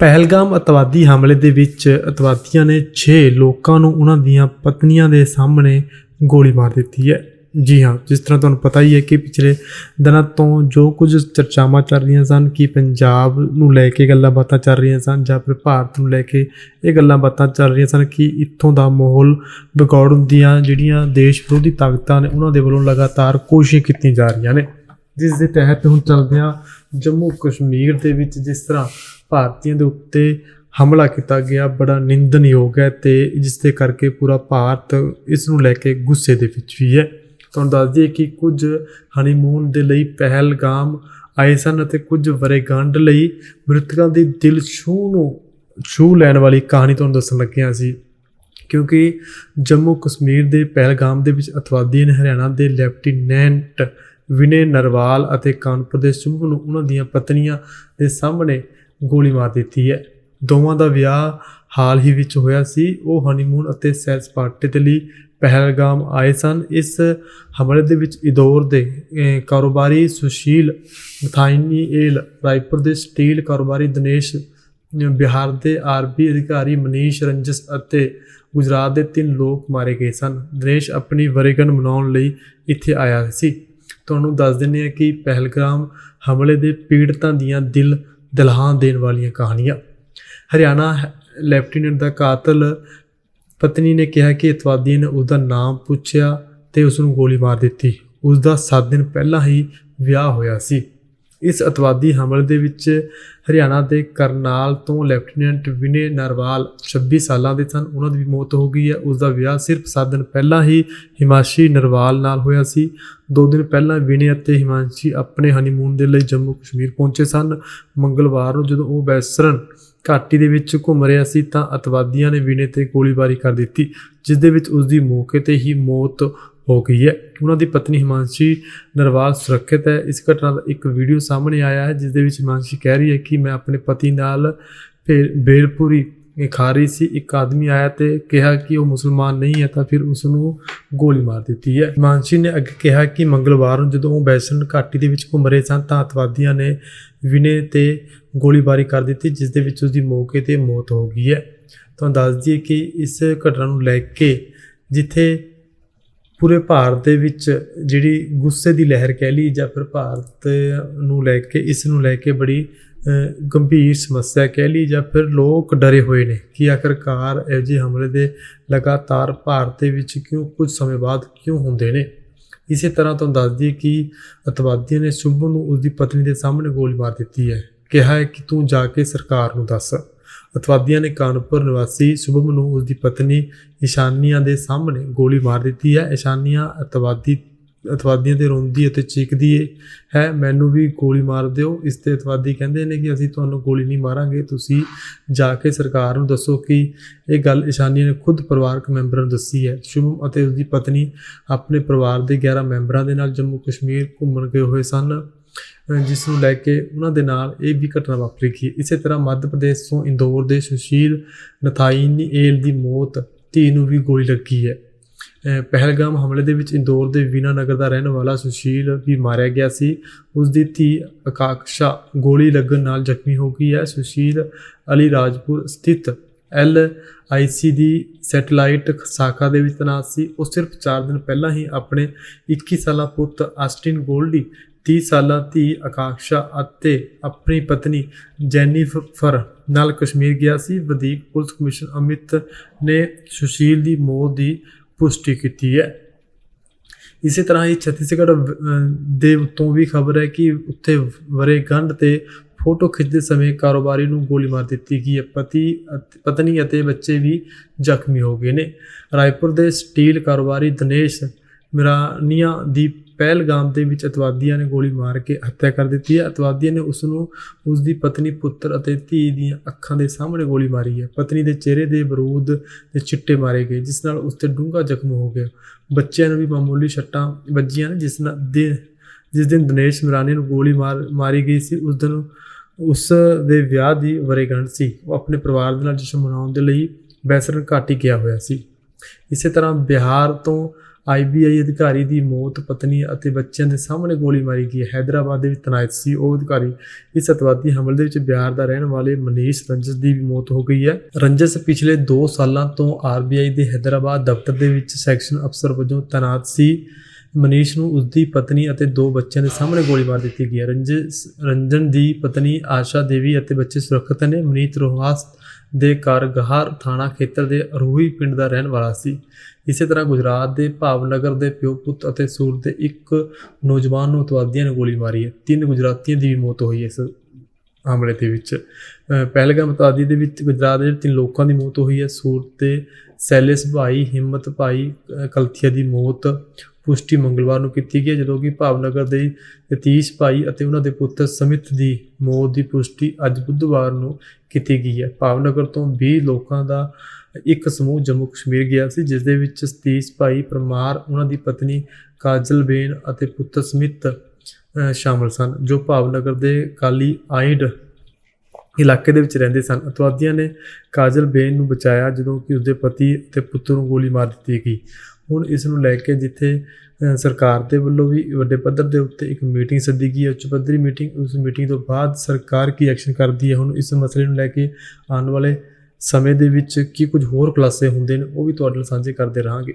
ਪਹਿਲਗਾਮ ਅਤਵਾਦੀ ਹਮਲੇ ਦੇ ਵਿੱਚ ਅਤਵਾਦੀਆਂ ਨੇ 6 ਲੋਕਾਂ ਨੂੰ ਉਹਨਾਂ ਦੀਆਂ ਪਤਨੀਆਂ ਦੇ ਸਾਹਮਣੇ ਗੋਲੀ ਮਾਰ ਦਿੱਤੀ ਹੈ। ਜੀ ਹਾਂ, ਜਿਸ ਤਰ੍ਹਾਂ ਤੁਹਾਨੂੰ ਪਤਾ ਹੀ ਹੈ ਕਿ ਪਿਛਲੇ ਦਿਨਾਂ ਤੋਂ ਜੋ ਕੁਝ ਚਰਚਾਵਾਂ ਚੱਲ ਰਹੀਆਂ ਸਨ, ਕਿ ਪੰਜਾਬ ਨੂੰ ਲੈ ਕੇ ਗੱਲਾਂ ਬਾਤਾਂ ਚੱਲ ਰਹੀਆਂ ਸਨ ਜਾਂ ਫਿਰ ਭਾਰਤ ਨੂੰ ਲੈ ਕੇ ਇਹ ਗੱਲਾਂ ਬਾਤਾਂ ਚੱਲ ਰਹੀਆਂ ਸਨ ਕਿ ਇੱਥੋਂ ਦਾ ਮਾਹੌਲ ਵਿਗਾੜਨ ਦੀਆਂ ਜਿਹੜੀਆਂ ਦੇਸ਼ ਵਿਰੋਧੀ ਤਾਕਤਾਂ ਨੇ ਉਹਨਾਂ ਦੇ ਵੱਲੋਂ ਲਗਾਤਾਰ ਕੋਸ਼ਿਸ਼ਾਂ ਕੀਤੀਆਂ ਜਾ ਰਹੀਆਂ ਨੇ। ਜਿਸ ਦੇ ਤਹਿਤ ਹੁਣ ਚੱਲਦਿਆਂ ਜੰਮੂ ਕਸ਼ਮੀਰ ਦੇ ਵਿੱਚ ਜਿਸ ਤਰ੍ਹਾਂ ਭਾਰਤੀਆਂ ਦੇ ਉੱਤੇ ਹਮਲਾ ਕੀਤਾ ਗਿਆ, ਬੜਾ ਨਿੰਦਨਯੋਗ ਹੈ ਤੇ ਜਿਸ ਦੇ ਕਰਕੇ ਪੂਰਾ ਭਾਰਤ ਇਸ ਨੂੰ ਲੈ ਕੇ ਗੁੱਸੇ ਦੇ ਵਿੱਚ ਵੀ ਹੈ। ਤੁਹਾਨੂੰ ਦੱਸ ਦਈਏ ਕਿ ਕੁਝ ਹਨੀਮੂਨ ਦੇ ਲਈ ਪਹਿਲਗਾਮ ਆਏ ਸਨ ਅਤੇ ਕੁਝ ਵਰੇਗੰਢ ਲਈ ਮ੍ਰਿਤਕਾਂ ਦੀ ਦਿਲ ਛੂਹ ਨੂੰ ਛੂਹ ਲੈਣ ਵਾਲੀ ਕਹਾਣੀ ਤੁਹਾਨੂੰ ਦੱਸਣ ਲੱਗਿਆ ਸੀ। ਕਿਉਂਕਿ ਜੰਮੂ ਕਸ਼ਮੀਰ ਦੇ ਪਹਿਲਗਾਮ ਦੇ ਵਿੱਚ ਅਤਵਾਦੀਆਂ ਨੇ ਹਰਿਆਣਾ ਦੇ ਲੈਫਟੀਨੈਂਟ ਵਿਨੇ ਨਰਵਾਲ ਅਤੇ ਕਾਨਪੁਰ ਦੇ ਸ਼ੁਭ ਨੂੰ ਉਹਨਾਂ ਦੀਆਂ ਪਤਨੀਆਂ ਦੇ ਸਾਹਮਣੇ ਗੋਲੀ ਮਾਰ ਦਿੱਤੀ ਹੈ। ਦੋਵਾਂ ਦਾ ਵਿਆਹ ਹਾਲ ਹੀ ਵਿੱਚ ਹੋਇਆ ਸੀ। ਉਹ ਹਨੀਮੂਨ ਅਤੇ ਸੈਰ ਸਪਾਟੇ ਦੇ ਲਈ ਪਹਿਲਗਾਮ ਆਏ ਸਨ। ਇਸ ਹਮਲੇ ਦੇ ਵਿੱਚ ਇਦੌਰ ਦੇ ਕਾਰੋਬਾਰੀ ਸੁਸ਼ੀਲ ਮਥਾਈਨੀਏਲ ਰਾਏਪੁਰ ਦੇ ਸਟੀਲ ਕਾਰੋਬਾਰੀ ਦਿਨੇਸ਼, ਬਿਹਾਰ ਦੇ ਆਰਬੀ ਅਧਿਕਾਰੀ ਮਨੀਸ਼ ਰੰਜਸ ਅਤੇ ਗੁਜਰਾਤ ਦੇ ਤਿੰਨ ਲੋਕ ਮਾਰੇ ਗਏ ਸਨ। ਦਿਨੇਸ਼ ਆਪਣੀ ਵਰੇਗੰਢ ਮਨਾਉਣ ਲਈ ਇੱਥੇ ਆਇਆ ਸੀ। ਤੁਹਾਨੂੰ ਦੱਸ ਦਿੰਦੇ ਹਾਂ ਕਿ ਪਹਿਲਗਾਮ ਹਮਲੇ ਦੇ ਪੀੜਤਾਂ ਦੀਆਂ ਦਿਲ ਦਲਹਾਨ ਦੇਣ ਵਾਲੀਆਂ ਕਹਾਣੀਆਂ। ਹਰਿਆਣਾ ਲੈਫਟੀਨੈਂਟ ਦਾ ਕਾਤਲ ਪਤਨੀ ਨੇ ਕਿਹਾ ਕਿ ਇਤਵਾਦੀ ਨੇ ਉਸ ਦਾ ਨਾਮ ਪੁੱਛਿਆ ਤੇ ਉਸ ਨੂੰ ਗੋਲੀ ਮਾਰ ਦਿੱਤੀ। ਉਸ ਦਾ 7 ਦਿਨ ਪਹਿਲਾਂ ਹੀ ਵਿਆਹ ਹੋਇਆ ਸੀ। ਇਸ ਅਤਵਾਦੀ ਹਮਲੇ ਦੇ ਵਿੱਚ ਹਰਿਆਣਾ ਦੇ ਕਰਨਾਲ ਤੋਂ ਲੈਫਟੀਨੈਂਟ ਵਿਨੇ ਨਰਵਾਲ 26 ਸਾਲਾਂ ਦੇ ਸਨ। ਉਹਨਾਂ ਦੀ ਵੀ ਮੌਤ ਹੋ ਗਈ ਹੈ। ਉਸ ਦਾ ਵਿਆਹ ਸਿਰਫ 7 ਦਿਨ ਪਹਿਲਾਂ ਹੀ ਹਿਮਾਸ਼ੀ ਨਰਵਾਲ ਨਾਲ ਹੋਇਆ ਸੀ। ਦੋ ਦਿਨ ਪਹਿਲਾਂ ਵਿਨੇ ਅਤੇ ਹਿਮਾਂਸ਼ੀ ਆਪਣੇ ਹਨੀਮੂਨ ਦੇ ਲਈ ਜੰਮੂ ਕਸ਼ਮੀਰ ਪਹੁੰਚੇ ਸਨ। ਮੰਗਲਵਾਰ ਨੂੰ ਜਦੋਂ ਉਹ ਵੈਸਰਨ ਘਾਟੀ ਦੇ ਵਿੱਚ ਘੁੰਮ ਰਿਹਾ ਸੀ ਤਾਂ ਅਤਵਾਦੀਆਂ ਨੇ ਵਿਨੇ ਤੇ ਗੋਲੀਬਾਰੀ ਕਰ ਦਿੱਤੀ, ਜਿਸ ਦੇ ਵਿੱਚ ਉਸ ਦੀ ਮੌਕੇ ਤੇ ਹੀ ਮੌਤ ਹੋ ਗਈ ਹੈ। ਉਹਨਾਂ ਦੀ ਪਤਨੀ ਹਿਮਾਂਸ਼ੀ ਨਰਵਾਲ ਸੁਰੱਖਿਅਤ ਹੈ। ਇਸ ਘਟਨਾ ਦਾ ਇੱਕ ਵੀਡੀਓ ਸਾਹਮਣੇ ਆਇਆ ਹੈ ਜਿਸ ਦੇ ਵਿੱਚ ਹਿਮਾਂਸ਼ੀ ਕਹਿ ਰਹੀ ਹੈ ਕਿ ਮੈਂ ਆਪਣੇ ਪਤੀ ਨਾਲ ਭੇ- ਬੇਲਪੁਰੀ ਖਾ ਰਹੀ ਸੀ। ਇੱਕ ਆਦਮੀ ਆਇਆ ਤੇ ਕਿਹਾ ਕਿ ਉਹ ਮੁਸਲਮਾਨ ਨਹੀਂ ਹੈ ਤਾਂ ਫਿਰ ਉਸ ਨੂੰ ਗੋਲੀ ਮਾਰ ਦਿੱਤੀ ਹੈ। ਹਿਮਾਂਸ਼ੀ ਨੇ ਅੱਗੇ ਕਿਹਾ ਕਿ ਮੰਗਲਵਾਰ ਨੂੰ ਜਦੋਂ ਉਹ ਬੈਸਨ ਘਾਟੀ ਦੇ ਵਿੱਚ ਘੁੰਮ ਰਹੇ ਸਨ ਤਾਂ ਅਤਵਾਦੀਆਂ ਨੇ ਵਿਨੇ ਤੇ ਗੋਲੀਬਾਰੀ ਕਰ ਦਿੱਤੀ ਜਿਸ ਦੇ ਵਿੱਚ ਉਸ ਦੀ ਮੌਕੇ ਤੇ ਮੌਤ ਹੋ ਗਈ ਹੈ। ਤੁਹਾਨੂੰ ਦੱਸ ਦਈਏ ਕਿ ਇਸ ਘਟਨਾ ਨੂੰ ਲੈ ਕੇ ਜਿੱਥੇ ਪੂਰੇ ਭਾਰਤ ਦੇ ਵਿੱਚ ਜਿਹੜੀ ਗੁੱਸੇ ਦੀ ਲਹਿਰ ਕਹਿ ਲਈ ਜਾਂ ਫਿਰ ਭਾਰਤ ਨੂੰ ਲੈ ਕੇ, ਇਸ ਨੂੰ ਲੈ ਕੇ ਬੜੀ ਗੰਭੀਰ ਸਮੱਸਿਆ ਕਹਿ ਲਈ ਜਾਂ ਫਿਰ ਲੋਕ ਡਰੇ ਹੋਏ ਨੇ ਕਿ ਆਖਰਕਾਰ ਇਹ ਜਿਹੇ ਹਮਲੇ ਦੇ ਲਗਾਤਾਰ ਭਾਰਤ ਦੇ ਵਿੱਚ ਕਿਉਂ, ਕੁਝ ਸਮੇਂ ਬਾਅਦ ਕਿਉਂ ਹੁੰਦੇ ਨੇ? ਇਸੇ ਤਰ੍ਹਾਂ ਤੁਹਾਨੂੰ ਦੱਸ ਦਈਏ ਕਿ ਅਤਵਾਦੀਆਂ ਨੇ ਸ਼ੁਭ ਨੂੰ ਉਸ ਦੀ ਪਤਨੀ ਦੇ ਸਾਹਮਣੇ ਗੋਲੀ ਮਾਰ ਦਿੱਤੀ ਹੈ। ਕਿਹਾ ਹੈ ਕਿ ਤੂੰ ਜਾ ਕੇ ਸਰਕਾਰ ਨੂੰ ਦੱਸ। ਅਤਵਾਦੀਆਂ ਨੇ ਕਾਨਪੁਰ ਨਿਵਾਸੀ ਸ਼ੁਭਮ ਨੂੰ ਉਸ ਦੀ ਪਤਨੀ ਇਸ਼ਾਨੀਆਂ ਦੇ ਸਾਹਮਣੇ ਗੋਲੀ ਮਾਰ ਦਿੱਤੀ ਹੈ। ਇਸ਼ਾਨੀਆਂ ਅਤਵਾਦੀ ਅਤਵਾਦੀਆਂ ਤੇ ਰੋਂਦੀ ਅਤੇ ਚੀਕਦੀ ਹੈ। ਮੈਨੂੰ ਵੀ ਗੋਲੀ ਮਾਰ ਦਿਓ। ਇਸ ਤੇ ਅਤਵਾਦੀ ਕਹਿੰਦੇ ਨੇ ਕਿ ਅਸੀਂ ਤੁਹਾਨੂੰ ਗੋਲੀ ਨਹੀਂ ਮਾਰਾਂਗੇ। ਤੁਸੀਂ ਜਾ ਕੇ ਸਰਕਾਰ ਨੂੰ ਦੱਸੋ ਕਿ ਇਹ ਗੱਲ ਇਸ਼ਾਨੀਆਂ ਨੇ ਖੁਦ ਪਰਿਵਾਰਕ ਮੈਂਬਰਾਂ ਨੂੰ ਦੱਸੀ ਹੈ। ਸ਼ੁਭਮ ਅਤੇ ਉਸ ਦੀ ਪਤਨੀ ਆਪਣੇ ਪਰਿਵਾਰ ਦੇ 11 ਮੈਂਬਰਾਂ ਦੇ ਨਾਲ ਜੰਮੂ ਕਸ਼ਮੀਰ ਘੁੰਮਣ ਗਏ ਹੋਏ ਸਨ। ਜਿਸ ਨੂੰ ਲੈ ਕੇ ਉਹਨਾਂ ਦੇ ਨਾਲ ਇਹ ਵੀ ਘਟਨਾ ਵਾਪਰੀ ਗਈ ਇਸੇ ਤਰ੍ਹਾਂ ਮੱਧ ਪ੍ਰਦੇਸ਼ ਤੋਂ ਇੰਦੌਰ ਦੇ ਸੁਸ਼ੀਲ ਨਥਾਈਨੀ ਏਲ ਦੀ ਮੌਤ ਧੀ ਨੂੰ ਵੀ ਗੋਲੀ ਲੱਗੀ ਹੈ। ਅਹ ਪਹਿਲਗਾਮ ਹਮਲੇ ਦੇ ਵਿੱਚ ਇੰਦੌਰ ਦੇ ਵੀਨਾ ਨਗਰ ਦਾ ਰਹਿਣ ਵਾਲਾ ਸੁਸ਼ੀਲ ਵੀ ਮਾਰਿਆ ਗਿਆ ਸੀ। ਉਸ ਦੀ ਧੀ ਅਕਾਕਸ਼ਾ ਗੋਲੀ ਲੱਗਣ ਨਾਲ ਜ਼ਖਮੀ ਹੋ ਗਈ ਹੈ। ਸੁਸ਼ੀਲ ਅਲੀ ਰਾਜਪੁਰ ਸਥਿਤ ਐਲ ਆਈਸੀ ਦੀ ਸੈਟੇਲਾਈਟ ਸ਼ਾਖਾ ਦੇ ਵਿੱਚ ਤਨਾਤ ਸੀ। ਉਹ ਸਿਰਫ 4 ਦਿਨ ਪਹਿਲਾਂ ਹੀ ਆਪਣੇ 21 ਸਾਲਾ ਪੁੱਤ ਆਸਟਿਨ ਗੋਲਡੀ 30 ਸਾਲਾਂ ਧੀ ਆਕਾਂਕਸ਼ਾ ਅਤੇ ਆਪਣੀ ਪਤਨੀ ਜੈਨੀਫਰ ਨਾਲ ਕਸ਼ਮੀਰ ਗਿਆ ਸੀ। ਵਧੀਕ ਪੁਲਿਸ ਕਮਿਸ਼ਨ ਅਮਿਤ ਨੇ ਸੁਸ਼ੀਲ ਦੀ ਮੌਤ ਦੀ ਪੁਸ਼ਟੀ ਕੀਤੀ ਹੈ। ਇਸੇ ਤਰ੍ਹਾਂ ਹੀ ਛੱਤੀਸਗੜ੍ਹ ਦੇ ਤੋਂ ਵੀ ਖਬਰ ਹੈ ਕਿ ਉੱਥੇ ਵਰੇਗੰਢ ਤੇ ਫੋਟੋ ਖਿੱਚਦੇ ਸਮੇਂ ਕਾਰੋਬਾਰੀ ਨੂੰ ਗੋਲੀ ਮਾਰ ਦਿੱਤੀ ਗਈ ਹੈ। ਪਤੀ ਪਤਨੀ ਅਤੇ ਬੱਚੇ ਵੀ ਜ਼ਖਮੀ ਹੋ ਗਏ ਨੇ। ਰਾਏਪੁਰ ਦੇ ਸਟੀਲ ਕਾਰੋਬਾਰੀ ਦਿਨੇਸ਼ ਮਿਰਾਨੀਆ ਦੀ ਪਹਿਲਗਾਮ ਦੇ ਵਿੱਚ ਅਤਵਾਦੀਆਂ ਨੇ ਗੋਲੀ ਮਾਰ ਕੇ ਹੱਤਿਆ ਕਰ ਦਿੱਤੀ ਹੈ। ਅਤਵਾਦੀਆਂ ਨੇ ਉਸ ਨੂੰ ਉਸ ਦੀ ਪਤਨੀ, ਪੁੱਤਰ ਅਤੇ ਧੀ ਦੀਆਂ ਅੱਖਾਂ ਦੇ ਸਾਹਮਣੇ ਗੋਲੀ ਮਾਰੀ ਹੈ। ਪਤਨੀ ਦੇ ਚਿਹਰੇ ਦੇ ਬਰੂਦ ਦੇ ਚਿੱਟੇ ਮਾਰੇ ਗਏ, ਜਿਸ ਨਾਲ ਉਸ ਤੇ ਡੂੰਘਾ ਜ਼ਖਮ ਹੋ ਗਿਆ। ਬੱਚਿਆਂ ਨੂੰ ਵੀ ਮਾਮੂਲੀ ਛੱਟਾਂ ਵੱਜੀਆਂ ਨੇ, ਜਿਸ ਨਾਲ ਦੇ ਜਿਸ ਦਿਨ ਦਿਨੇਸ਼ ਮਿਰਾਨੀ ਨੂੰ ਗੋਲੀ ਮਾਰ ਮਾਰੀ ਗਈ ਸੀ, ਉਸ ਦਿਨ ਉਸ ਦੇ ਵਿਆਹ ਦੀ ਵਰੇਗੰਢ ਸੀ। ਉਹ ਆਪਣੇ ਪਰਿਵਾਰ ਦੇ ਨਾਲ ਜਸ਼ਨ ਮਨਾਉਣ ਦੇ ਲਈ ਬੈਸਰਨ ਘਾਟੀ ਗਿਆ ਹੋਇਆ ਸੀ। ਇਸੇ ਤਰ੍ਹਾਂ ਬਿਹਾਰ ਤੋਂ ਆਈਬੀਆਈ ਅਧਿਕਾਰੀ ਦੀ ਮੌਤ, ਪਤਨੀ ਅਤੇ ਬੱਚਿਆਂ ਦੇ ਸਾਹਮਣੇ ਗੋਲੀ ਮਾਰੀ ਗਈ। ਹੈ ਹੈਦਰਾਬਾਦ ਦੇ ਵਿੱਚ ਤੈਨਾਤ ਸੀ। ਉਹ ਅਧਿਕਾਰੀ ਇਸ ਅਤਵਾਦੀ ਹਮਲੇ ਦੇ ਵਿੱਚ ਬਿਹਾਰ ਦਾ ਰਹਿਣ ਵਾਲੇ ਮਨੀਸ਼ ਰੰਜਸ ਦੀ ਵੀ ਮੌਤ ਹੋ ਗਈ ਹੈ। ਰੰਜਸ ਪਿਛਲੇ 2 ਸਾਲਾਂ ਤੋਂ ਆਰਬੀਆਈ ਦੇ ਹੈਦਰਾਬਾਦ ਦਫ਼ਤਰ ਦੇ ਵਿੱਚ ਸੈਕਸ਼ਨ ਅਫਸਰ ਵਜੋਂ ਤੈਨਾਤ ਸੀ। ਮਨੀਸ਼ ਨੂੰ ਉਸਦੀ ਪਤਨੀ ਅਤੇ ਦੋ ਬੱਚਿਆਂ ਦੇ ਸਾਹਮਣੇ ਗੋਲੀ ਮਾਰ ਦਿੱਤੀ ਗਈ ਹੈ। ਰੰਜਸ, ਰੰਜਨ ਦੀ ਪਤਨੀ ਆਸ਼ਾ ਦੇਵੀ ਅਤੇ ਬੱਚੇ ਸੁਰੱਖਿਅਤ ਨੇ ਮਨੀਤ ਰੋਹਾਸ ਦੇ ਘਰ ਗਹਾਰ ਥਾਣਾ ਖੇਤਰ ਦੇ ਅਰੋਹੀ ਪਿੰਡ ਦਾ ਰਹਿਣ ਵਾਲਾ ਸੀ। ਇਸੇ ਤਰ੍ਹਾਂ ਗੁਜਰਾਤ ਦੇ ਭਾਵਨਗਰ ਦੇ ਪਿਓ ਪੁੱਤ ਅਤੇ ਸੂਰ ਦੇ ਇੱਕ ਨੌਜਵਾਨ ਨੂੰ ਅਤਵਾਦੀਆਂ ਨੇ ਗੋਲੀ ਮਾਰੀ ਹੈ। ਤਿੰਨ ਗੁਜਰਾਤੀਆਂ ਦੀ ਵੀ ਮੌਤ ਹੋਈ ਹੈ ਇਸ ਹਮਲੇ ਦੇ ਵਿੱਚ। ਅਹ ਪਹਿਲਗਾਮ ਅਤਵਾਦੀ ਦੇ ਵਿੱਚ ਗੁਜਰਾਤ ਦੇ ਤਿੰਨ ਲੋਕਾਂ ਦੀ ਮੌਤ ਹੋਈ ਹੈ। ਸੂਰ ਦੇ ਸੈਲਿਸ ਭਾਈ, ਹਿੰਮਤ ਭਾਈ ਕਲਥੀਆ ਦੀ ਮੌਤ ਪੁਸ਼ਟੀ ਮੰਗਲਵਾਰ ਨੂੰ ਕੀਤੀ ਗਈ ਹੈ, ਜਦੋਂ ਕਿ ਭਾਵਨਗਰ ਦੇ ਨਤੀਸ਼ ਭਾਈ ਅਤੇ ਉਹਨਾਂ ਦੇ ਪੁੱਤਰ ਸਮਿਤ ਦੀ ਮੌਤ ਦੀ ਪੁਸ਼ਟੀ ਅੱਜ ਬੁੱਧਵਾਰ ਨੂੰ ਕੀਤੀ ਗਈ ਹੈ। ਭਾਵਨਗਰ ਤੋਂ 20 ਲੋਕਾਂ ਦਾ ਇੱਕ ਸਮੂਹ ਜੰਮੂ ਕਸ਼ਮੀਰ ਗਿਆ ਸੀ ਜਿਸ ਦੇ ਵਿੱਚ ਸਤੀਸ਼ ਭਾਈ ਪਰਮਾਰ ਉਹਨਾਂ ਦੀ ਪਤਨੀ ਕਾਜਲ ਬੇਨ ਅਤੇ ਪੁੱਤਰ ਸਮਿਤ ਸ਼ਾਮਲ ਸਨ ਜੋ ਭਾਵਨਗਰ ਦੇ ਕਾਲੀ ਆਇਡ ਇਲਾਕੇ ਦੇ ਵਿੱਚ ਰਹਿੰਦੇ ਸਨ। ਅਤਵਾਦੀਆਂ ਨੇ ਕਾਜਲ ਬੇਨ ਨੂੰ ਬਚਾਇਆ ਜਦੋਂ ਕਿ ਉਸਦੇ ਪਤੀ ਅਤੇ ਪੁੱਤਰ ਨੂੰ ਗੋਲੀ ਮਾਰ ਦਿੱਤੀ ਗਈ। ਹੁਣ ਇਸ ਨੂੰ ਲੈ ਕੇ ਜਿੱਥੇ ਸਰਕਾਰ ਦੇ ਵੱਲੋਂ ਵੀ ਵੱਡੇ ਪੱਧਰ ਦੇ ਉੱਤੇ ਇੱਕ ਮੀਟਿੰਗ ਸੱਦੀ ਗਈ ਹੈ, ਉੱਚ ਪੱਧਰੀ ਮੀਟਿੰਗ, ਉਸ ਮੀਟਿੰਗ ਤੋਂ ਬਾਅਦ ਸਰਕਾਰ ਕੀ ਐਕਸ਼ਨ ਕਰਦੀ ਹੈ, ਹੁਣ ਇਸ ਮਸਲੇ ਨੂੰ ਲੈ ਕੇ ਆਉਣ ਵਾਲੇ ਸਮੇਂ ਦੇ ਵਿੱਚ ਕੀ ਕੁਝ ਹੋਰ ਖੁਲਾਸੇ ਹੁੰਦੇ ਨੇ, ਉਹ ਵੀ ਤੁਹਾਡੇ ਨਾਲ ਸਾਂਝੇ ਕਰਦੇ ਰਹਾਂਗੇ।